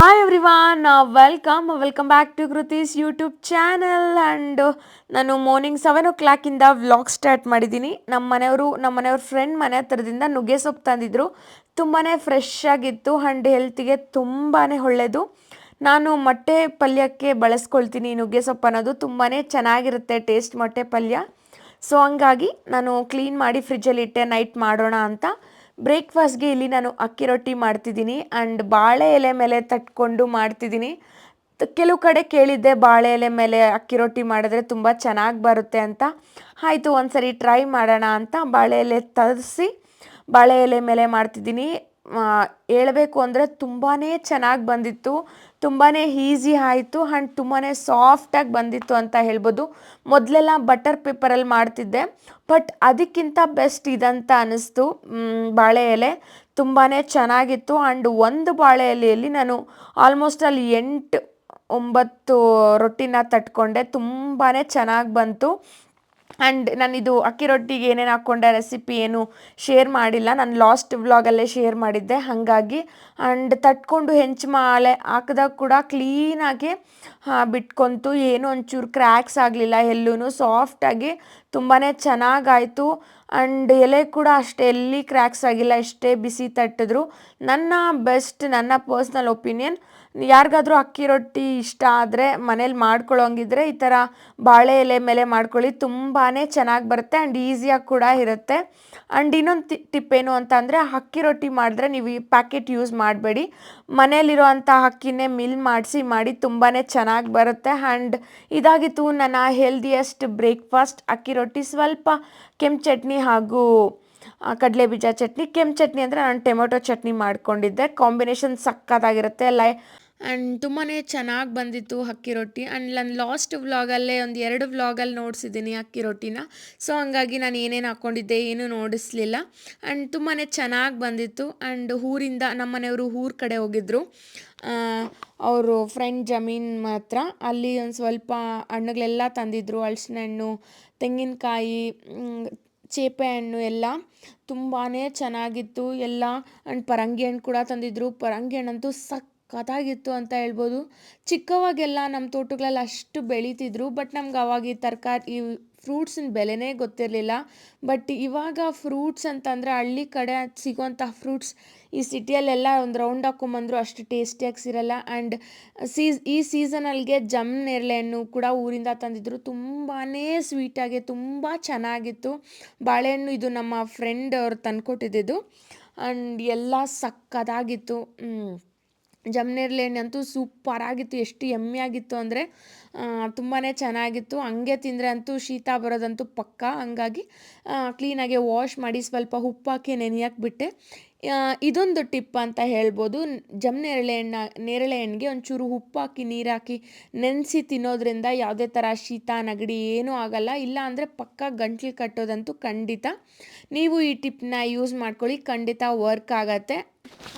Hi everyone welcome welcome back to Kruthi's YouTube channel and ನಾನು morning seven ಓ ಕ್ಲಾಕಿಂದ vlog start ಮಾಡಿದ್ದೀನಿ. ನಮ್ಮ ಮನೆಯವರು ನಮ್ಮ ಮನೆಯವ್ರ ಫ್ರೆಂಡ್ ಮನೆ ಹತ್ರದಿಂದ ನುಗ್ಗೆ ಸೊಪ್ಪು ತಂದಿದ್ರು. ತುಂಬಾ ಫ್ರೆಶ್ ಆಗಿತ್ತು ಆ್ಯಂಡ್ ಹೆಲ್ತಿಗೆ ತುಂಬಾ ಒಳ್ಳೆಯದು ನಾನು ಮೊಟ್ಟೆ ಪಲ್ಯಕ್ಕೆ ಬಳಸ್ಕೊಳ್ತೀನಿ ನುಗ್ಗೆ ಸೊಪ್ಪು ಅನ್ನೋದು. ತುಂಬಾ ಚೆನ್ನಾಗಿರುತ್ತೆ ಟೇಸ್ಟ್ ಮೊಟ್ಟೆ ಪಲ್ಯ. ಸೊ ಹಂಗಾಗಿ ನಾನು ಕ್ಲೀನ್ ಮಾಡಿ ಫ್ರಿಜ್ಜಲ್ಲಿ ಇಟ್ಟೆ ನೈಟ್ ಮಾಡೋಣ ಅಂತ. ಬ್ರೇಕ್ಫಾಸ್ಟ್ಗೆ ಇಲ್ಲಿ ನಾನು ಅಕ್ಕಿ ರೊಟ್ಟಿ ಮಾಡ್ತಿದ್ದೀನಿ ಆ್ಯಂಡ್ ಬಾಳೆ ಎಲೆ ಮೇಲೆ ತಟ್ಕೊಂಡು ಮಾಡ್ತಿದ್ದೀನಿ. ಕೆಲವು ಕಡೆ ಕೇಳಿದ್ದೆ ಬಾಳೆ ಎಲೆ ಮೇಲೆ ಅಕ್ಕಿ ರೊಟ್ಟಿ ಮಾಡಿದ್ರೆ ತುಂಬ ಚೆನ್ನಾಗಿ ಬರುತ್ತೆ ಅಂತ. ಆಯಿತು, ಒಂದ್ಸರಿ ಟ್ರೈ ಮಾಡೋಣ ಅಂತ ಬಾಳೆ ಎಲೆ ತರಿಸಿ ಬಾಳೆ ಎಲೆ ಮೇಲೆ ಮಾಡ್ತಿದ್ದೀನಿ. ಹೇಳ್ಬೇಕು ಅಂದರೆ ತುಂಬಾ ಚೆನ್ನಾಗಿ ಬಂದಿತ್ತು ತುಂಬಾ ಈಸಿ ಆಯಿತು ಆ್ಯಂಡ್ ತುಂಬಾ ಸಾಫ್ಟಾಗಿ ಬಂದಿತ್ತು ಅಂತ ಹೇಳ್ಬೋದು. ಮೊದಲೆಲ್ಲ ಬಟರ್ ಪೇಪರಲ್ಲಿ ಮಾಡ್ತಿದ್ದೆ, ಬಟ್ ಅದಕ್ಕಿಂತ ಬೆಸ್ಟ್ ಇದಂತ ಅನ್ನಿಸ್ತು ಬಾಳೆ ಎಲೆ. ತುಂಬಾ ಚೆನ್ನಾಗಿತ್ತು ಆ್ಯಂಡ್ ಒಂದು ಬಾಳೆ ಎಲೆಯಲ್ಲಿ ನಾನು ಆಲ್ಮೋಸ್ಟ್ ಅಲ್ಲಿ ಎಂಟು ಒಂಬತ್ತು ರೊಟ್ಟಿನ ತಟ್ಕೊಂಡೆ ತುಂಬಾ ಚೆನ್ನಾಗಿ ಬಂತು. ಆ್ಯಂಡ್ ನಾನಿದು ಅಕ್ಕಿ ರೊಟ್ಟಿಗೆ ಏನೇನು ಹಾಕ್ಕೊಂಡೆ ರೆಸಿಪಿ ಏನು ಶೇರ್ ಮಾಡಿಲ್ಲ. ನಾನು ಲಾಸ್ಟ್ ವ್ಲಾಗಲ್ಲೇ ಶೇರ್ ಮಾಡಿದ್ದೆ, ಹಾಗಾಗಿ. ಆ್ಯಂಡ್ ತಟ್ಕೊಂಡು ಹೆಂಚು ಮಾಲೆ ಹಾಕಿದಾಗ ಕೂಡ ಕ್ಲೀನಾಗಿ ಬಿಟ್ಕೊಂತು. ಏನೂ ಒಂಚೂರು ಕ್ರ್ಯಾಕ್ಸ್ ಆಗಲಿಲ್ಲ ಎಲ್ಲೂ ಸಾಫ್ಟಾಗಿ ತುಂಬಾ ಚೆನ್ನಾಗಾಯಿತು. ಆ್ಯಂಡ್ ಎಲೆ ಕೂಡ ಅಷ್ಟೇ, ಎಲ್ಲಿ ಕ್ರ್ಯಾಕ್ಸ್ ಆಗಿಲ್ಲ, ಎಷ್ಟೇ ಬಿಸಿ ತಟ್ಟಿದ್ರು ನನ್ನ ಬೆಸ್ಟ್ ನನ್ನ ಪರ್ಸ್ನಲ್ ಒಪಿನಿಯನ್ ಯಾರಿಗಾದ್ರೂ ಅಕ್ಕಿ ರೊಟ್ಟಿ ಇಷ್ಟ ಆದರೆ ಮನೇಲಿ ಮಾಡ್ಕೊಳ್ಳೋಂಗಿದ್ರೆ ಈ ಥರ ಬಾಳೆ ಎಲೆ ಮೇಲೆ ಮಾಡ್ಕೊಳ್ಳಿ ತುಂಬಾ ಚೆನ್ನಾಗಿ ಬರುತ್ತೆ ಆ್ಯಂಡ್ ಈಸಿಯಾಗಿ ಕೂಡ ಇರುತ್ತೆ. ಆ್ಯಂಡ್ ಇನ್ನೊಂದು ಟಿಪ್ ಏನು ಅಂತ ಅಂದರೆ ಅಕ್ಕಿ ರೊಟ್ಟಿ ಮಾಡಿದ್ರೆ ನೀವು ಈ ಪ್ಯಾಕೆಟ್ ಯೂಸ್ ಮಾಡಬೇಡಿ. ಮನೇಲಿರೋವಂಥ ಅಕ್ಕಿನೇ ಮಿಲ್ ಮಾಡಿಸಿ ಮಾಡಿ ತುಂಬಾ ಚೆನ್ನಾಗಿ ಬರುತ್ತೆ. ಆ್ಯಂಡ್ ಇದಾಗಿತ್ತು ನನ್ನ ಹೆಲ್ದಿಯೆಸ್ಟ್ ಬ್ರೇಕ್ಫಾಸ್ಟ್ ಅಕ್ಕಿ ರೊಟ್ಟಿ ಸ್ವಲ್ಪ ಕೆಂಪು ಚಟ್ನಿ ಹಾಗೂ ಕಡಲೆ ಬೀಜ ಚಟ್ನಿ. ಕೆಂಪು ಚಟ್ನಿ ಅಂದರೆ ನಾನು ಟೊಮೊಟೊ ಚಟ್ನಿ ಮಾಡ್ಕೊಂಡಿದ್ದೆ. ಕಾಂಬಿನೇಷನ್ ಸಕ್ಕತ್ತಾಗಿರುತ್ತೆ. ಲೈ ಆ್ಯಂಡ್ ತುಂಬಾ ಚೆನ್ನಾಗಿ ಬಂದಿತ್ತು ಅಕ್ಕಿ ರೊಟ್ಟಿ. ಆ್ಯಂಡ್ ನಾನು ಲಾಸ್ಟ್ ವ್ಲಾಗಲ್ಲೇ ಒಂದು ಎರಡು ವ್ಲಾಗಲ್ಲಿ ನೋಡಿಸಿದ್ದೀನಿ ಅಕ್ಕಿ ರೊಟ್ಟಿನ. ಸೊ ಹಂಗಾಗಿ ನಾನು ಏನೇನು ಹಾಕ್ಕೊಂಡಿದ್ದೆ ಏನೂ ನೋಡಿಸ್ಲಿಲ್ಲ. ಆ್ಯಂಡ್ ತುಂಬಾ ಚೆನ್ನಾಗಿ ಬಂದಿತ್ತು. ಆ್ಯಂಡ್ ಊರಿಂದ ನಮ್ಮ ಮನೆಯವರು ಊರ ಕಡೆ ಹೋಗಿದ್ದರು ಅವರು ಫ್ರೆಂಡ್ ಜಮೀನ್ ಮಾತ್ರ ಅಲ್ಲಿ ಒಂದು ಸ್ವಲ್ಪ ಹಣ್ಣುಗಳೆಲ್ಲ ತಂದಿದ್ದರು ಹಲಸಿನ ಹಣ್ಣು ತೆಂಗಿನಕಾಯಿ ಚೇಪೆ ಹಣ್ಣು ಎಲ್ಲ ತುಂಬಾ ಚೆನ್ನಾಗಿತ್ತು. ಎಲ್ಲ ಆ್ಯಂಡ್ ಪರಂಗಿ ಹಣ್ಣು ಕೂಡ ತಂದಿದ್ದರು ಪರಂಗಿ ಹಣ್ಣಂತೂ ಸಖತ್ತಾಗಿತ್ತು ಅಂತ ಹೇಳ್ಬೋದು. ಚಿಕ್ಕವಾಗೆಲ್ಲ ನಮ್ಮ ತೋಟಗಳಲ್ಲಿ ಅಷ್ಟು ಬೆಳೀತಿದ್ರು ಬಟ್ ನಮ್ಗೆ ಅವಾಗ ಈ ತರಕಾರಿ, ಈ ಫ್ರೂಟ್ಸಿನ ಬೆಲೆನೇ ಗೊತ್ತಿರಲಿಲ್ಲ. ಬಟ್ ಇವಾಗ ಫ್ರೂಟ್ಸ್ ಅಂತಂದರೆ ಹಳ್ಳಿ ಕಡೆ ಸಿಗುವಂಥ ಫ್ರೂಟ್ಸ್ ಈ ಸಿಟಿಯಲ್ಲೆಲ್ಲ ಒಂದು ರೌಂಡ್ ಹಾಕೊಂಬಂದ್ರು ಅಷ್ಟು ಟೇಸ್ಟಿಯಾಗಿ ಸಿರಲ್ಲ ಆ್ಯಂಡ್ ಸೀಸ್ ಈ ಸೀಸನಲ್ಲಿಗೆ ಜಮ್ ನೇರಳೆ ಹಣ್ಣು ಕೂಡ ಊರಿಂದ ತಂದಿದ್ರು. ತುಂಬಾ ಸ್ವೀಟಾಗಿ ತುಂಬ ಚೆನ್ನಾಗಿತ್ತು. ಬಾಳೆಹಣ್ಣು ಇದು ನಮ್ಮ ಫ್ರೆಂಡ್ ಅವ್ರು ತಂದುಕೊಟ್ಟಿದ್ದು. ಆ್ಯಂಡ್ ಎಲ್ಲ ಸಕ್ಕತ್ತಾಗಿತ್ತು. ಜಮ್ನೇರ್ಲೆ ಲೇಣಿ ಅಂತೂ ಸೂಪರಾಗಿತ್ತು ಎಷ್ಟು ಯಮ್ಮಿ ಆಗಿತ್ತು ಅಂದರೆ ತುಂಬಾ ಚೆನ್ನಾಗಿತ್ತು. ಹಂಗೆ ತಿಂದರೆ ಅಂತೂ ಶೀತ ಬರೋದಂತೂ ಪಕ್ಕ. ಹಂಗಾಗಿ ಕ್ಲೀನಾಗಿ ವಾಶ್ ಮಾಡಿ ಸ್ವಲ್ಪ ಉಪ್ಪಾಕಿ ನೆನೆಯಕ್ಕೆ ಬಿಟ್ಟೆ ಇದೊಂದು ಟಿಪ್ ಅಂತ ಹೇಳ್ಬೋದು. ಜಮ್ ನೇರಳೆ ಹಣ್ಣ ನೇರಳೆ ಹಣ್ಣಿಗೆ ಒಂಚೂರು ಉಪ್ಪಾಕಿ ನೀರಾಕಿ ನೆನೆಸಿ ತಿನ್ನೋದ್ರಿಂದ ಯಾವುದೇ ಥರ ಶೀತ, ನೆಗಡಿ ಏನೂ ಆಗಲ್ಲ. ಇಲ್ಲ ಅಂದರೆ ಪಕ್ಕ ಗಂಟ್ಲು ಕಟ್ಟೋದಂತೂ ಖಂಡಿತ. ನೀವು ಈ ಟಿಪ್ನ ಯೂಸ್ ಮಾಡ್ಕೊಳ್ಳಿ, ಖಂಡಿತ ವರ್ಕ್ ಆಗತ್ತೆ.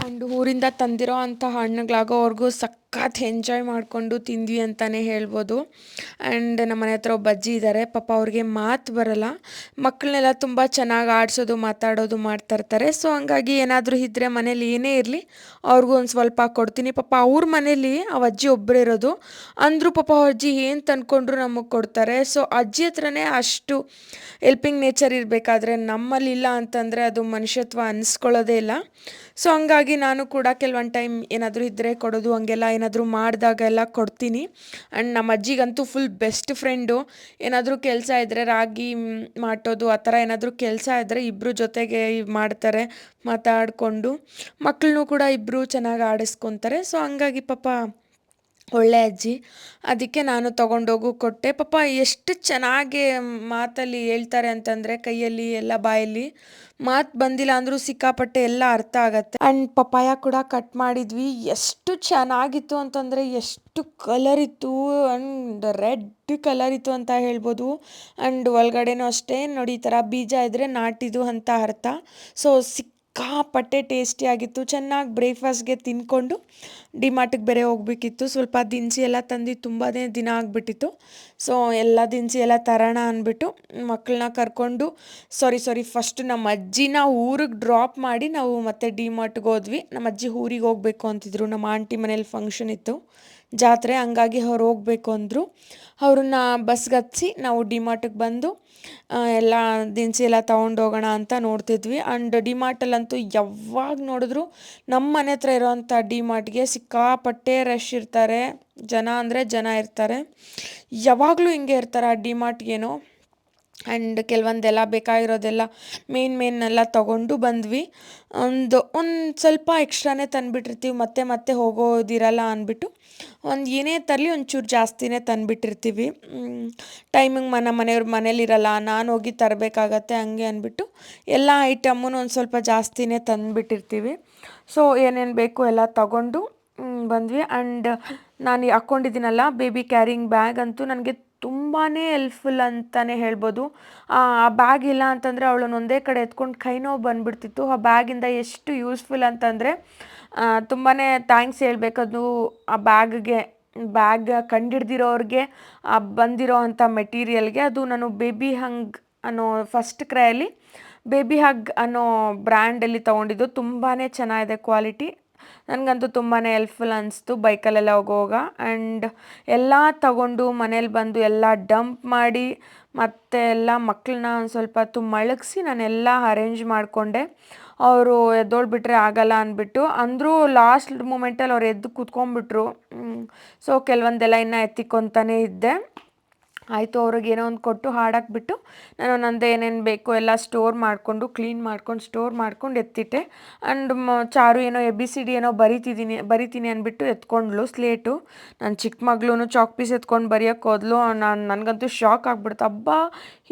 ಆ್ಯಂಡ್ ಊರಿಂದ ತಂದಿರೋ ಅಂಥ ಹಣ್ಣುಗಳಾಗೋವರೆಗೂ ಸಖತ್ ಎಂಜಾಯ್ ಮಾಡಿಕೊಂಡು ತಿಂದ್ವಿ ಅಂತಲೇ ಹೇಳ್ಬೋದು. ಆ್ಯಂಡ್ ನಮ್ಮ ಮನೆ ಹತ್ರ ಒಬ್ಬ ಅಜ್ಜಿ ಇದ್ದಾರೆ ಪಾಪ ಅವ್ರಿಗೆ ಮಾತು ಬರಲ್ಲ. ಮಕ್ಕಳನ್ನೆಲ್ಲ ತುಂಬ ಚೆನ್ನಾಗಿ ಆಡಿಸೋದು, ಮಾತಾಡೋದು ಮಾಡ್ತಾ ಇರ್ತಾರೆ. ಸೊ ಹಂಗಾಗಿ ಏನಾದರೂ ಇದ್ದರೆ ಮನೇಲಿ ಏನೇ ಇರಲಿ, ಅವ್ರಿಗೂ ಒಂದು ಸ್ವಲ್ಪ ಕೊಡ್ತೀನಿ. ಪಾಪ ಅವ್ರ ಮನೇಲಿ ಅವ ಅಜ್ಜಿ ಒಬ್ಬರೇ ಇರೋದು. ಅಂದರೂ ಪಾಪ ಅವ್ರ ಅಜ್ಜಿ ಏನು ತಂದ್ಕೊಂಡ್ರು ನಮಗೆ ಕೊಡ್ತಾರೆ. ಸೊ ಅಜ್ಜಿ ಹತ್ರನೇ ಅಷ್ಟು ಹೆಲ್ಪಿಂಗ್ ನೇಚರ್ ಇರಬೇಕಾದ್ರೆ ನಮ್ಮಲ್ಲಿ ಇಲ್ಲ ಅಂತಂದರೆ ಅದು ಮನುಷ್ಯತ್ವ ಅನ್ನಿಸ್ಕೊಳ್ಳೋದೇ ಇಲ್ಲ. ಸೊ ಹಂಗಾಗಿ ನಾನು ಕೂಡ ಕೆಲವೊಂದು ಟೈಮ್ ಏನಾದರೂ ಇದ್ದರೆ ಕೊಡೋದು, ಹಂಗೆಲ್ಲ ಏನಾದರೂ ಮಾಡಿದಾಗ ಎಲ್ಲ ಕೊಡ್ತೀನಿ. ಆ್ಯಂಡ್ ನಮ್ಮ ಅಜ್ಜಿಗಂತೂ ಫುಲ್ ಬೆಸ್ಟ್ ಫ್ರೆಂಡು ಏನಾದರೂ ಕೆಲಸ ಇದ್ದರೆ ರಾಗಿ ಮಾಟೋದು ಆ ಥರ ಏನಾದರೂ ಕೆಲಸ ಇದ್ದರೆ ಇಬ್ಬರು ಜೊತೆಗೆ ಮಾಡ್ತಾರೆ, ಮಾತಾಡಿಕೊಂಡು. ಮಕ್ಕಳನ್ನೂ ಕೂಡ ಇಬ್ಬರು ಚೆನ್ನಾಗಿ ಆಡಿಸ್ಕೊತಾರೆ. ಸೊ ಹಂಗಾಗಿ ಪಾಪ ಒಳ್ಳೆ ಅಜ್ಜಿ. ಅದಕ್ಕೆ ನಾನು ತೊಗೊಂಡೋಗು ಕೊಟ್ಟೆ. ಪಾಪ ಎಷ್ಟು ಚೆನ್ನಾಗಿ ಮಾತಲ್ಲಿ ಹೇಳ್ತಾರೆ ಅಂತಂದರೆ ಕೈಯಲ್ಲಿ ಎಲ್ಲ ಬಾಯಲ್ಲಿ ಮಾತು ಬಂದಿಲ್ಲ ಅಂದರೂ ಸಿಕ್ಕಾಪಟ್ಟೆ ಎಲ್ಲ ಅರ್ಥ ಆಗತ್ತೆ. ಆ್ಯಂಡ್ ಪಪ್ಪಾಯ ಕೂಡ ಕಟ್ ಮಾಡಿದ್ವಿ. ಎಷ್ಟು ಚೆನ್ನಾಗಿತ್ತು ಅಂತಂದರೆ ಎಷ್ಟು ಕಲರ್ ಇತ್ತು ಆ್ಯಂಡ್ ರೆಡ್ ಕಲರ್ ಇತ್ತು ಅಂತ ಹೇಳ್ಬೋದು. ಆ್ಯಂಡ್ ಒಳಗಡೆನೂ ಅಷ್ಟೇ. ನೋಡಿ ಈ ಥರ ಬೀಜ ಇದ್ದರೆ ನಾಟಿದು ಅಂತ ಅರ್ಥ. ಸೊ ಸಿಕ್ ಸಿಕ್ಕಾಪಟ್ಟೆ ಟೇಸ್ಟಿಯಾಗಿತ್ತು ಚೆನ್ನಾಗಿ ಬ್ರೇಕ್ಫಾಸ್ಟ್ಗೆ ತಿಂದ್ಕೊಂಡು ಡಿಮಾರ್ಟಿಗೆ ಬೇರೆ ಹೋಗ್ಬೇಕಿತ್ತು. ಸ್ವಲ್ಪ ದಿನಸಿ ಎಲ್ಲ ತಂದು ತುಂಬಾ ದಿನ ಆಗಿಬಿಟ್ಟಿತ್ತು. ಸೊ ಎಲ್ಲ ದಿನಸಿ ಎಲ್ಲ ತರೋಣ ಅಂದ್ಬಿಟ್ಟು ಮಕ್ಕಳನ್ನ ಕರ್ಕೊಂಡು ಸಾರಿ ಸಾರಿ ಫಸ್ಟ್ ನಮ್ಮ ಅಜ್ಜಿನ ಊರಿಗೆ ಡ್ರಾಪ್ ಮಾಡಿ ನಾವು ಮತ್ತೆ ಡಿಮಾರ್ಟ್ಗೆ ಹೋದ್ವಿ. ನಮ್ಮ ಅಜ್ಜಿ ಊರಿಗೆ ಹೋಗ್ಬೇಕು ಅಂತಿದ್ರು. ನಮ್ಮ ಆಂಟಿ ಮನೇಲಿ ಫಂಕ್ಷನ್ ಇತ್ತು. ಜಾತ್ರೆ, ಹಂಗಾಗಿ ಅವ್ರು ಹೋಗ್ಬೇಕು ಅಂದರು. ಅವ್ರನ್ನ ಬಸ್ಗೆ ಹತ್ಸಿ ನಾವು ಡಿಮಾರ್ಟಿಗೆ ಬಂದು ಎಲ್ಲ ದಿನಸಿ ಎಲ್ಲ ತೊಗೊಂಡೋಗೋಣ ಅಂತ ನೋಡ್ತಿದ್ವಿ. ಆ್ಯಂಡ್ ಡಿಮಾರ್ಟಲ್ಲಂತೂ ಯಾವಾಗ ನೋಡಿದ್ರು ನಮ್ಮ ಮನೆ ಹತ್ರ ಇರೋವಂಥ ಡಿಮಾರ್ಟ್ಗೆ ಸಿಕ್ಕಾಪಟ್ಟೆ ರಶ್ ಇರ್ತಾರೆ. ಜನ ಅಂದರೆ ಜನ ಇರ್ತಾರೆ. ಯಾವಾಗಲೂ ಹಿಂಗೆ ಇರ್ತಾರೆ ಆ ಡಿಮಾರ್ಟ್ಗೇನೋ ಆ್ಯಂಡ್ ಕೆಲವೊಂದೆಲ್ಲ ಬೇಕಾಗಿರೋದೆಲ್ಲ ಮೇನ್ ಮೇನ್ನೆಲ್ಲ ತೊಗೊಂಡು ಬಂದ್ವಿ. ಒಂದು ಒಂದು ಸ್ವಲ್ಪ ಎಕ್ಸ್ಟ್ರಾನೇ ತಂದುಬಿಟ್ಟಿರ್ತೀವಿ. ಮತ್ತೆ ಮತ್ತೆ ಹೋಗೋದಿರಲ್ಲ ಅಂದ್ಬಿಟ್ಟು. ಒಂದು ಏನೇ ತರಲಿ ಒಂಚೂರು ಜಾಸ್ತಿನೇ ತಂದುಬಿಟ್ಟಿರ್ತೀವಿ. ಟೈಮಿಂಗ್ ಮನ ಮನೆಯವ್ರ ಮನೇಲಿರಲ್ಲ ನಾನು ಹೋಗಿ ತರಬೇಕಾಗತ್ತೆ ಹಂಗೆ ಅಂದ್ಬಿಟ್ಟು ಎಲ್ಲ ಐಟಮ್ಮು ಒಂದು ಸ್ವಲ್ಪ ಜಾಸ್ತಿನೇ ತಂದುಬಿಟ್ಟಿರ್ತೀವಿ. ಸೊ ಏನೇನು ಬೇಕು ಎಲ್ಲ ತಗೊಂಡು ಬಂದ್ವಿ. ಆ್ಯಂಡ್ ನಾನು ಹಾಕ್ಕೊಂಡಿದ್ದೀನಲ್ಲ ಬೇಬಿ ಕ್ಯಾರಿಂಗ್ ಬ್ಯಾಗ್ ಅಂತೂ ನನಗೆ ತುಂಬಾ ಹೆಲ್ಪ್ಫುಲ್ ಅಂತಲೇ ಹೇಳ್ಬೋದು. ಆ ಬ್ಯಾಗ್ ಇಲ್ಲ ಅಂತಂದರೆ ಅವಳನ್ನ ಒಂದೇ ಕಡೆ ಎತ್ಕೊಂಡು ಕೈ ನೋವು ಬಂದುಬಿಡ್ತಿತ್ತು. ಆ ಬ್ಯಾಗಿಂದ ಎಷ್ಟು ಯೂಸ್ಫುಲ್ ಅಂತಂದರೆ ತುಂಬಾ ಥ್ಯಾಂಕ್ಸ್ ಹೇಳಬೇಕದು. ಆ ಬ್ಯಾಗ್ಗೆ ಬ್ಯಾಗ್ ಕಂಡಿಡ್ದಿರೋರಿಗೆ ಬಂದಿರೋ ಅಂಥ ಮೆಟೀರಿಯಲ್ಗೆ ಅದು ನಾನು ಬೇಬಿ ಹಂಗ್ ಅನ್ನೋ ಫಸ್ಟ್ ಕ್ರೈಯಲ್ಲಿ ಬೇಬಿ ಹಗ್ ಅನ್ನೋ ಬ್ರ್ಯಾಂಡಲ್ಲಿ ತೊಗೊಂಡಿದ್ದು. ತುಂಬಾ ಚೆನ್ನಾಗಿದೆ ಕ್ವಾಲಿಟಿ ನನಗಂತೂ ತುಂಬಾ ಹೆಲ್ಪ್ಫುಲ್ ಅನಿಸ್ತು ಬೈಕಲ್ಲೆಲ್ಲ ಹೋಗುವಾಗ. ಆ್ಯಂಡ್ ಎಲ್ಲ ತಗೊಂಡು ಮನೇಲಿ ಬಂದು ಎಲ್ಲ ಡಂಪ್ ಮಾಡಿ ಮತ್ತೆ ಎಲ್ಲ ಮಕ್ಕಳನ್ನ ಒಂದು ಸ್ವಲ್ಪ ಹೊತ್ತು ಮಳಗಿಸಿ ನಾನೆಲ್ಲ ಅರೇಂಜ್ ಮಾಡಿಕೊಂಡೆ. ಅವರು ಎದ್ದೋಳ್ಬಿಟ್ರೆ ಆಗಲ್ಲ ಅಂದ್ಬಿಟ್ಟು ಅಂದರೂ ಲಾಸ್ಟ್ ಮೂಮೆಂಟಲ್ಲಿ ಅವ್ರು ಎದ್ದು ಕೂತ್ಕೊಂಡ್ಬಿಟ್ರು. ಸೊ ಕೆಲವೊಂದೆಲ್ಲ ಇನ್ನೂ ಎತ್ತಿಕೊಂತಾನೇ ಇದ್ದೆ. ಆಯಿತು ಅವ್ರಿಗೆ ಏನೋ ಒಂದು ಕೊಟ್ಟು ಹಾಡಾಕ್ಬಿಟ್ಟು ನಾನು ನಂದು ಏನೇನು ಬೇಕೋ ಎಲ್ಲ ಸ್ಟೋರ್ ಮಾಡಿಕೊಂಡು ಕ್ಲೀನ್ ಮಾಡ್ಕೊಂಡು ಸ್ಟೋರ್ ಮಾಡ್ಕೊಂಡು ಎತ್ತಿಟ್ಟೆ. ಆ್ಯಂಡ್ ಚಾರು ಏನೋ ಎ ಬಿ ಸಿ ಡಿ ಏನೋ ಬರಿತಿದ್ದೀನಿ ಬರಿತೀನಿ ಅಂದ್ಬಿಟ್ಟು ಎತ್ಕೊಂಡ್ಲು ಸ್ಲೇಟು ನನ್ನ ಚಿಕ್ಕ ಮಗಳೂ ಚಾಕ್ ಪೀಸ್ ಎತ್ಕೊಂಡು ಬರೆಯೋಕ್ಕೆ ಹೋದ್ಲು. ನಾನು ನನಗಂತೂ ಶಾಕ್ ಆಗ್ಬಿಡ್ತು. ಅಬ್ಬಾ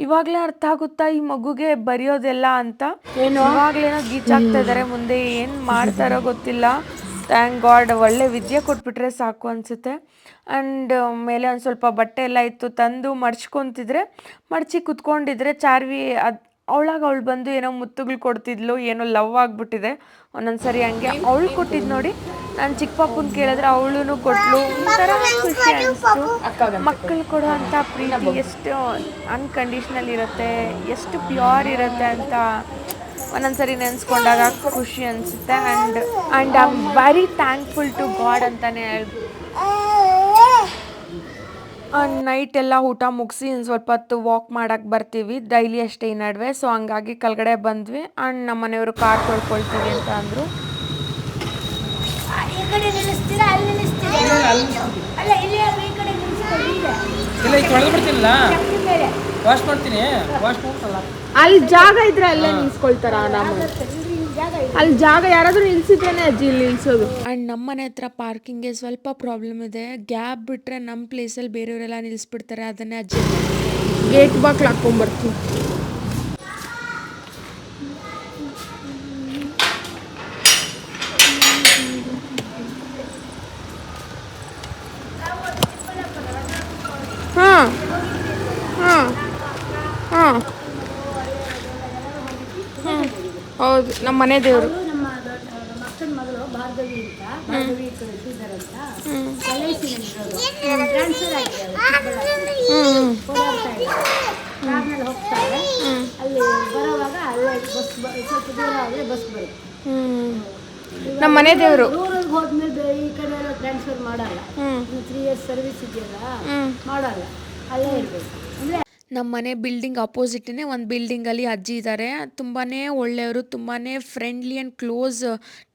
ಇವಾಗಲೇ ಅರ್ಥ ಆಗುತ್ತಾ ಈ ಮಗುಗೆ ಬರೆಯೋದೆಲ್ಲ ಅಂತ? ಇವಾಗಲೇನೋ ಗೀಚಾಗ್ತಾ ಇದ್ದಾರೆ ಮುಂದೆ ಏನು ಮಾಡ್ತಾರೋ ಗೊತ್ತಿಲ್ಲ. ಥ್ಯಾಂಕ್ ಗಾಡ್ ಒಳ್ಳೆ ವಿದ್ಯೆ ಕೊಟ್ಬಿಟ್ರೆ ಸಾಕು ಅನಿಸುತ್ತೆ. ಆ್ಯಂಡ್ ಮೇಲೆ ಒಂದು ಸ್ವಲ್ಪ ಬಟ್ಟೆ ಎಲ್ಲ ಇತ್ತು ತಂದು ಮಡ್ಚ್ಕೊತಿದ್ರೆ ಮಡಚಿ ಕುತ್ಕೊಂಡಿದ್ರೆ ಚಾರ್ವಿ ಅದು ಅವಳಾಗ ಅವಳು ಬಂದು ಏನೋ ಮುತ್ತುಗಳು ಕೊಡ್ತಿದ್ಲು, ಏನೋ ಲವ್ ಆಗಿಬಿಟ್ಟಿದೆ. ಒಂದೊಂದು ಸರಿ ಹಂಗೆ ಅವಳು ಕೊಟ್ಟಿದ್ದು ನೋಡಿ. ನಾನು ಚಿಕ್ಕಪ್ಪನ ಕೇಳಿದ್ರೆ ಅವಳು ಕೊಟ್ಲು. ಒಂಥರ ಖುಷಿ ಅನಿಸ್ತು. ಮಕ್ಕಳು ಕೊಡೋ ಅಂಥ ಪ್ರೀತಿ ಎಷ್ಟು ಅನ್ಕಂಡೀಷ್ನಲ್ ಇರುತ್ತೆ, ಎಷ್ಟು ಪ್ಯೂರ್ ಇರುತ್ತೆ ಅಂತ ಒಂದೊಂದ್ಸರಿ ನೆನೆಸ್ಕೊಂಡಾಗ ಖುಷಿ ಅನಿಸುತ್ತೆ and and I am very thankful to God ಅಂತಲೇ ಹೇಳ್ಬೋದು ನೈಟ್ ಎಲ್ಲ ಊಟ ಮುಗಿಸಿ ಇನ್ನು ಸ್ವಲ್ಪ ಹೊತ್ತು ವಾಕ್ ಮಾಡೋಕ್ಕೆ ಬರ್ತೀವಿ ಡೈಲಿ ಅಷ್ಟೇ ಈ ನಡುವೆ. ಸೊ ಹಂಗಾಗಿ ಕೆಳಗಡೆ ಬಂದ್ವಿ. ಆ್ಯಂಡ್ ನಮ್ಮ ಮನೆಯವರು ಕಾರ್ ತೊಳ್ಕೊಳ್ತೀವಿ ಅಂತ ಅಂದರು. ಅಲ್ಲ ಇಲ್ಲಿ ಈಗ ತೊಳೆದು ಬಿಡ್ತೀನಿಲ್ಲ? ವಾಶ್ ಮಾಡ್ತೀನಿ. ವಾಶ್ ಮಾಡ್ತಲ್ಲ ಅಲ್ಲಿ ಜಾಗ ಇದ್ರೆ ಅಲ್ಲೇ ನಿಲ್ಸ್ಕೊಳ್ತಾರ ಆರಾಮ ಅಲ್ಲಿ ಜಾಗ ಯಾರಾದ್ರೂ ನಿಲ್ಸಿದ್ರೇನೆ ಅಜ್ಜಿ ಇಲ್ಲಿ ನಿಲ್ಸೋದು. ಆ್ಯಂಡ್ ನಮ್ಮ ಮನೆ ಹತ್ರ ಪಾರ್ಕಿಂಗ್ಗೆ ಸ್ವಲ್ಪ ಪ್ರಾಬ್ಲಮ್ ಇದೆ. ಗ್ಯಾಪ್ ಬಿಟ್ಟರೆ ನಮ್ಮ ಪ್ಲೇಸಲ್ಲಿ ಬೇರೆಯವರೆಲ್ಲ ನಿಲ್ಲಿಸ್ಬಿಡ್ತಾರೆ ಅದನ್ನೇ ಅಜ್ಜಿ ಗೇಟ್ ಬಾಕ್ಲು ಹಾಕೊಂಡ್ಬರ್ತೀವಿ ಹೌದು ನಮ್ಮ ಮನೆ ದೇವರು. ನಮ್ಮ ಮಕ್ಕಳ ಮಗಳು ಭಾರ್ಗವಿ ಅಂತ. ಭಾರ್ಗವಿ ಶ್ರೀಧರ್ ಅಂತ. ಎಲ್ ಐ ಸಿ ಟ್ರಾನ್ಸ್ಫರ್ ಆಗಿದೆ ಹ್ಞೂ ಓಡಾಡ್ತಾ ಇದ್ದಾರೆ ಕಾರ್ನಲ್ಲಿ ಹೋಗ್ತಾರೆ ಅಲ್ಲಿ ಬರೋವಾಗ ಅಲ್ಲೇ ಬಸ್ ಬ- ಸ್ವಲ್ಪ ದೂರ ಆದರೆ ಬಸ್ ಬರುತ್ತೆ. ನಮ್ಮ ಮನೆ ದೇವರು. ಹೋದ್ಮೇಲೆ ಬೇ- ಈ ಕಡೆ ಎಲ್ಲ ಟ್ರಾನ್ಸ್ಫರ್ ಮಾಡಲ್ಲ. ತ್ರೀ ಇಯರ್ಸ್ ಸರ್ವಿಸ್ ಇದೆಯಲ್ಲ. ಮಾಡಲ್ಲ. ಅಲ್ಲೇ ಇರಬೇಕು. ನಮ್ಮ ಮನೆ ಬಿಲ್ಡಿಂಗ್ ಅಪೋಸಿಟ್ನೇ ಒಂದು ಬಿಲ್ಡಿಂಗಲ್ಲಿ ಅಜ್ಜಿ ಇದ್ದಾರೆ ತುಂಬಾ ಒಳ್ಳೆಯವರು ತುಂಬಾ friendly and close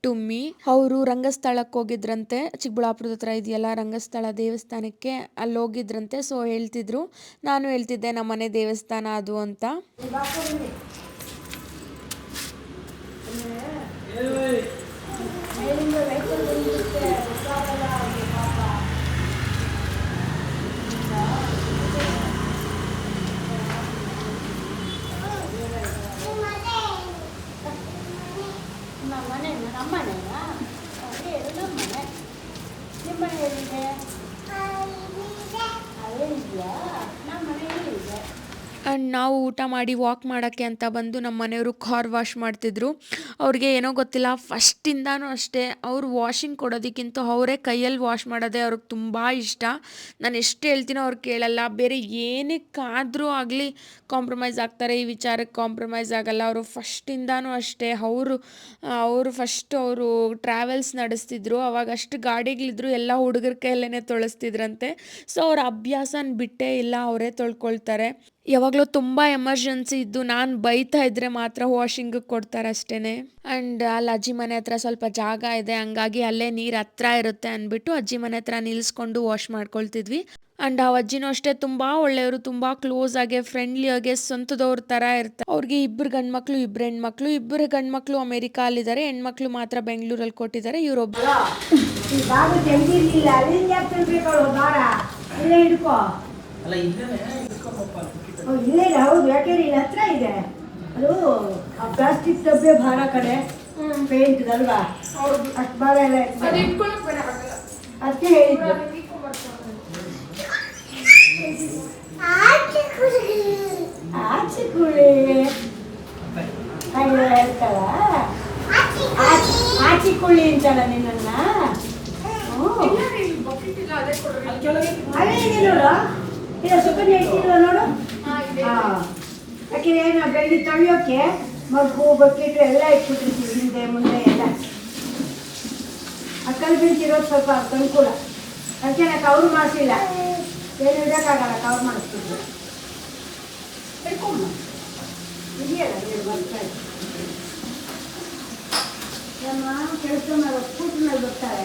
to me ಅವರು ರಂಗಸ್ಥಳಕ್ಕೆ ಹೋಗಿದ್ರಂತೆ. ಚಿಕ್ಕಬಳ್ಳಾಪುರದ ಹತ್ರ ಇದೆಯಲ್ಲ, ರಂಗಸ್ಥಳ ದೇವಸ್ಥಾನಕ್ಕೆ ಅಲ್ಲಿ ಹೋಗಿದ್ರಂತೆ. ಸೊ ಹೇಳ್ತಿದ್ರು. ನಾನು ಹೇಳ್ತಿದ್ದೆ ನಮ್ಮ ಮನೆ ದೇವಸ್ಥಾನ ಅದು ಅಂತ ನಮ್ಮ ಮನೆ ನಮ್ಮ ಮನೆನಾ ಅದೇ ನಮ್ಮ ಮನೆ ನಿಮ್ಮ ಮನೆ ಎಲ್ಲಿದೆ ಅಲ್ಲೇ ಇದೆಯಾ? ನಮ್ಮ ಮನೆ ಇದೆ ಆ್ಯಂಡ್ ನಾವು ಊಟ ಮಾಡಿ ವಾಕ್ ಮಾಡೋಕ್ಕೆ ಅಂತ ಬಂದು ನಮ್ಮ ಮನೆಯವರು ಕಾರ್ ವಾಶ್ ಮಾಡ್ತಿದ್ರು. ಅವ್ರಿಗೆ ಏನೋ ಗೊತ್ತಿಲ್ಲ ಫಸ್ಟಿಂದನೂ ಅಷ್ಟೇ ಅವ್ರು ವಾಷಿಂಗ್ ಕೊಡೋದಕ್ಕಿಂತ ಅವರೇ ಕೈಯಲ್ಲಿ ವಾಶ್ ಮಾಡೋದೇ ಅವ್ರಿಗೆ ತುಂಬ ಇಷ್ಟ. ನಾನು ಎಷ್ಟು ಹೇಳ್ತೀನೋ ಅವ್ರು ಕೇಳಲ್ಲ, ಬೇರೆ ಏನಕ್ಕಾದರೂ ಆಗಲಿ ಕಾಂಪ್ರಮೈಸ್ ಆಗ್ತಾರೆ, ಈ ವಿಚಾರಕ್ಕೆ ಕಾಂಪ್ರಮೈಸ್ ಆಗಲ್ಲ. ಅವರು ಫಸ್ಟಿಂದನೂ ಅಷ್ಟೇ, ಅವರು ಅವರು ಫಸ್ಟ್ ಅವರು ಟ್ರಾವೆಲ್ಸ್ ನಡೆಸ್ತಿದ್ರು, ಅವಾಗ ಅಷ್ಟು ಗಾಡಿಗಳಿದ್ರು ಎಲ್ಲ ಹುಡುಗರ ಕೈಯಲ್ಲೇ ತೊಳಸ್ತಿದ್ರಂತೆ. ಸೊ ಅವ್ರ ಅಭ್ಯಾಸನ ಬಿಟ್ಟೇ ಇಲ್ಲ, ಅವರೇ ತೊಳ್ಕೊಳ್ತಾರೆ. ಯಾವಾಗಲೂ ತುಂಬ ಎಮರ್ಜೆನ್ಸಿ ಇದ್ದು ನಾನು ಬೈತಾ ಇದ್ರೆ ಮಾತ್ರ ವಾಷಿಂಗ್ ಕೊಡ್ತಾರೆ ಅಷ್ಟೇ ಅಂಡ್ ಅಲ್ಲಿ ಅಜ್ಜಿ ಮನೆ ಹತ್ರ ಸ್ವಲ್ಪ ಜಾಗ ಇದೆ ಹಂಗಾಗಿ ಅಲ್ಲೇ ನೀರು ಹತ್ರ ಇರುತ್ತೆ ಅಂದ್ಬಿಟ್ಟು ಅಜ್ಜಿ ಮನೆ ಹತ್ರ ನಿಲ್ಲಿಸ್ಕೊಂಡು ವಾಶ್ ಮಾಡ್ಕೊಳ್ತಿದ್ವಿ. ಅಂಡ್ ಆ ಅಜ್ಜಿನೂ ಅಷ್ಟೇ ತುಂಬ ಒಳ್ಳೆಯವರು ತುಂಬ ಕ್ಲೋಸ್ ಆಗಿ ಫ್ರೆಂಡ್ಲಿ ಆಗಿ ಸ್ವಂತದವ್ರ ಥರ ಇರ್ತಾರೆ. ಅವ್ರಿಗೆ ಇಬ್ಬರು ಗಂಡ್ಮಕ್ಳು ಇಬ್ಬರು ಹೆಣ್ಮಕ್ಳು ಇಬ್ಬರು ಗಂಡ್ಮಕ್ಳು ಇದ್ದಾರೆ ಹೆಣ್ಮಕ್ಳು ಮಾತ್ರ ಬೆಂಗಳೂರಲ್ಲಿ ಕೊಟ್ಟಿದ್ದಾರೆ ಇವರೊಬ್ಬ ಇಲ್ಲೇ ಇಲ್ಲೇ ಹೌದು ಯಾಕೆಂದ್ರೆ ಇಲ್ಲಿ ಹತ್ರ ಇದೆ. ಅದು ಆ ಪ್ಲಾಸ್ಟಿಕ್ ಡಬ್ಬೆ ಭಾರ ಕಡೆ ಪೇಂಟ್ ಅಲ್ವಾ? ಅಷ್ಟು ಭಾರ ಎಲ್ಲ ಅದಕ್ಕೆ ಹೇಳಿದ್ದು. ಆಚೆ ಕುಳಿ. ಹಾಗೆ ಹೇಳ್ತಾಳ? ಆಚೆ ಕುಳಿ. ಅಂತಲ್ಲ ನಿನ್ನನ್ನ? ಅದೇ ನೋಡು. ಇಲ್ಲ ಸುಕನ್ಯಾ ಇಟ್ಟಿಲ್ಲ ನೋಡು. ಹಾ ಯಾಕೆಂದ್ರೆ ಏನು ಬೆಳಿಗ್ಗೆ ತೊಳೆಯೋಕೆ ಮಗ್ಗು ಬಕೆಟ್ ಎಲ್ಲ ಇಟ್ಬಿಟ್ಟಿರ್ತೀವಿ ಹಿಂದೆ ಮುಂದೆ ಎಲ್ಲ. ಅಕ್ಕಲ್ ಬೀಳ್ತಿರೋದು ಸ್ವಲ್ಪ ಅನುಕೂಲ. ಅದಕ್ಕೆ ನಾ ಕವ್ರು ಮಾಡಿಸಿಲ್ಲ. ಏನು ಇಡೋಕ್ಕಾಗಲ್ಲ ಕವರ್ ಮಾಡಿಸ್ಬಿಟ್ಟು. ಹಿಡ್ಕೊಂಡು. ಇದೆಯಲ್ಲ ನೀರು ಬರ್ತಾ ನಮ್ಮ ಕೆಲಸ ಮಾಡೋ ಸ್ಕೂಟ್ರ್ನಲ್ಲಿ ಬರ್ತಾರೆ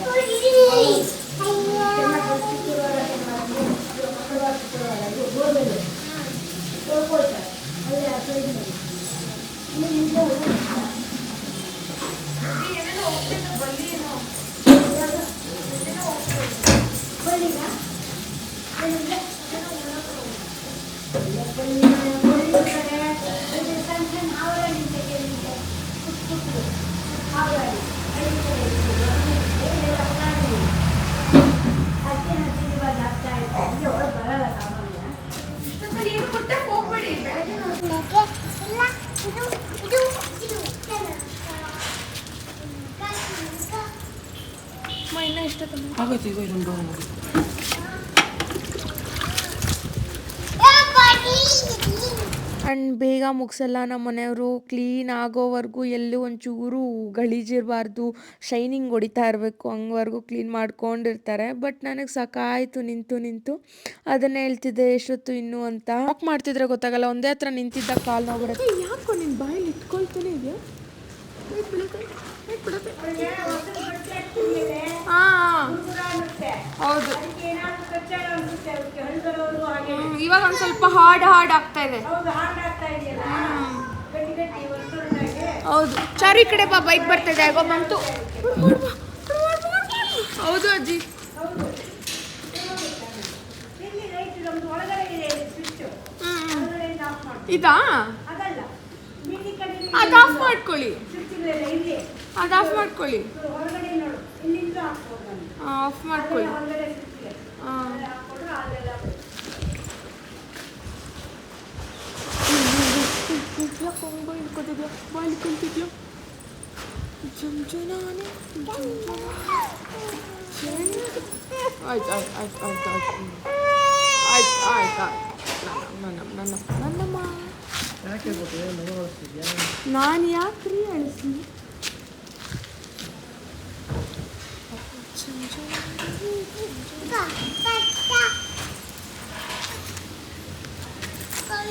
ಬರಲ್ಲ ಸಾಮಾನ್ಯ ಆಗತ್ತೆ ಇದು ಇದೊಂದು ಡೋರ್ ನೋಡಿ ಆ್ಯಂಡ್ ಬೇಗ ಮುಗಿಸಲ್ಲ. ನಮ್ಮ ಮನೆಯವರು ಕ್ಲೀನ್ ಆಗೋವರೆಗೂ ಎಲ್ಲೂ ಒಂಚೂರು ಗಲೀಜಿರಬಾರ್ದು. ಶೈನಿಂಗ್ ಹೊಡಿತಾ ಇರಬೇಕು. ಹಂಗವರೆಗೂ ಕ್ಲೀನ್ ಮಾಡ್ಕೊಂಡಿರ್ತಾರೆ. ಬಟ್ ನನಗೆ ಸಾಕಾಯಿತು. ನಿಂತು ನಿಂತು. ಅದನ್ನೇ ಹೇಳ್ತಿದ್ದೆ ಎಷ್ಟೊತ್ತು ಇನ್ನೂ ಅಂತ? ವಾಕ್ ಮಾಡ್ತಿದ್ರೆ ಗೊತ್ತಾಗಲ್ಲ. ಒಂದೇ ಹತ್ರ ನಿಂತಿದ್ದ ಕಾಲು ನೋವು ಬರುತ್ತೆ ಯಾಕೋ ನಿನ್ನ ಬಾಯಲ್ಲಿ ಇಟ್ಕೊಳ್ತಾನೆ ಇದೆಯಾ? ಹಾ ಹೌದು. ಇವಾಗ ಒಂದ್ ಸ್ವಲ್ಪ ಹಾರ್ಡ್ ಹಾರ್ಡ್ ಆಗ್ತಾ ಇದೆ. ಹೌದು ಸರಿ ಈ ಕಡೆ ಬಾ ಬೈಕ್ ಬರ್ತಾ ಇದೆ ಆಗೋ ಬಂತು. ಹೌದು ಅಜ್ಜಿ. ಇದಾ ಅದು ಆಫ್ ಮಾಡ್ಕೊಳ್ಳಿ. ಅದು ಆಫ್ ಮಾಡ್ಕೊಳ್ಳಿ. ಆಫ್ ಮಾಡ್ಕೊಳ್ಳಿ. Aç aç aç aç aç. Aç aç aç. Nana nana nana nana. Nana ya kırıyor anasını.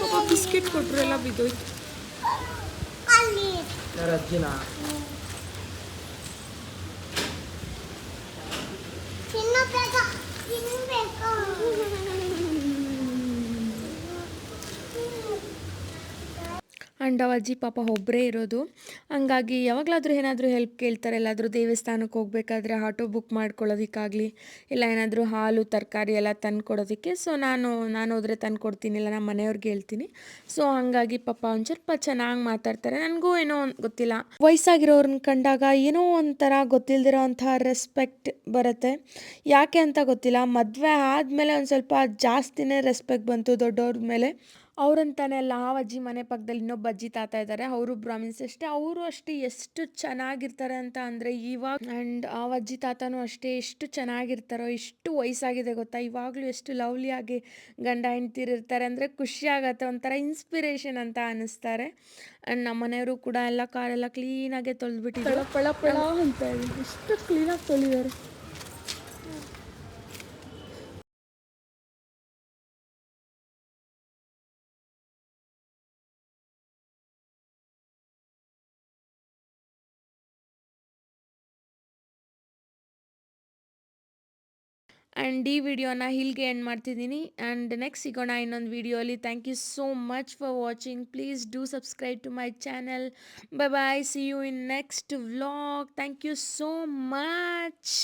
ಪಾಪ ಬಿಸ್ಕೆಟ್ ಕೊಟ್ರು ಎಲ್ಲ ಬಿದ್ದೋಯ್ತು. ಯಾರ ಅಜ್ಜಿನ? ಆ್ಯಂಡ್ ಅಜ್ಜಿ, ಪಾಪ ಒಬ್ಬರೇ ಇರೋದು. ಹಂಗಾಗಿ ಯಾವಾಗಲಾದರೂ ಏನಾದರೂ ಹೆಲ್ಪ್ ಕೇಳ್ತಾರೆ, ಎಲ್ಲಾದರೂ ದೇವಸ್ಥಾನಕ್ಕೆ ಹೋಗಬೇಕಾದ್ರೆ ಆಟೋ ಬುಕ್ ಮಾಡ್ಕೊಳ್ಳೋದಕ್ಕಾಗಲಿ, ಇಲ್ಲ ಏನಾದರೂ ಹಾಲು, ತರಕಾರಿ ಎಲ್ಲ ತಂದು ಕೊಡೋದಕ್ಕೆ ಸೊ ನಾನು ನಾನು ಹೋದರೆ ತಂದು ಕೊಡ್ತೀನಿ ಇಲ್ಲ ನಮ್ಮ ಮನೆಯವ್ರಿಗೆ ಹೇಳ್ತೀನಿ. ಸೊ ಹಂಗಾಗಿ ಪಾಪ ಒಂದು ಸ್ವಲ್ಪ ಚೆನ್ನಾಗಿ ಮಾತಾಡ್ತಾರೆ. ನನಗೂ ಏನೋ ಗೊತ್ತಿಲ್ಲ. ವಯಸ್ಸಾಗಿರೋರನ್ನ ಕಂಡಾಗ ಏನೋ ಒಂಥರ ಗೊತ್ತಿಲ್ಲದಿರೋ ರೆಸ್ಪೆಕ್ಟ್ ಬರುತ್ತೆ. ಯಾಕೆ ಅಂತ ಗೊತ್ತಿಲ್ಲ. ಮದುವೆ ಆದಮೇಲೆ ಒಂದು ಸ್ವಲ್ಪ ಜಾಸ್ತಿನೇ ರೆಸ್ಪೆಕ್ಟ್ ಬಂತು ದೊಡ್ಡವ್ರ ಮೇಲೆ. ಅವರಂತಾನೆ ಅಲ್ಲ, ಆ ಅಜ್ಜಿ ಮನೆ ಪಕ್ಕದಲ್ಲಿ ಇನ್ನೊಬ್ಬ ಅಜ್ಜಿ ತಾತ ಇದ್ದಾರೆ ಅವರು ಬ್ರಾಹ್ಮಿನ್ಸ್ ಅಷ್ಟೇ. ಅವರು ಅಷ್ಟೇ ಎಷ್ಟು ಚೆನ್ನಾಗಿರ್ತಾರೆ ಅಂತ ಅಂದರೆ ಇವಾಗ ಆ್ಯಂಡ್ ಆ ಅಜ್ಜಿ ತಾತನೂ ಅಷ್ಟೇ ಎಷ್ಟು ಚೆನ್ನಾಗಿರ್ತಾರೋ, ಎಷ್ಟು ವಯಸ್ಸಾಗಿದೆ ಗೊತ್ತಾ? ಇವಾಗಲೂ ಎಷ್ಟು ಲವ್ಲಿಯಾಗಿ ಗಂಡ ಹೆಂಡ್ತಿರಿರ್ತಾರೆ ಅಂದರೆ ಖುಷಿ ಆಗತ್ತೆ, ಒಂಥರ ಇನ್ಸ್ಪಿರೇಷನ್ ಅಂತ ಅನ್ನಿಸ್ತಾರೆ. ಆ್ಯಂಡ್ ನಮ್ಮ ಮನೆಯವರು ಕೂಡ ಎಲ್ಲ ಕಾರೆಲ್ಲ ಕ್ಲೀನಾಗೆ ತೊಳೆದ್ಬಿಟ್ಟಿದ್ದಾರೆ ಪಳ ಪಳ ಅಂತ ಹೇಳಿ ಎಷ್ಟು ಕ್ಲೀನಾಗಿ ತೊಳಿದ್ದಾರೆ ಆ್ಯಂಡ್ ಈ ವಿಡಿಯೋನ ಇಲ್ಲಿಗೆ ಎಂಡ್ ಮಾಡ್ತಿದ್ದೀನಿ. ಆ್ಯಂಡ್ ನೆಕ್ಸ್ಟ್ ಸಿಗೋಣ ಇನ್ನೊಂದು ವಿಡಿಯೋಲಿ thank you so much for watching please do subscribe to my channel bye bye see you in next vlog thank you so much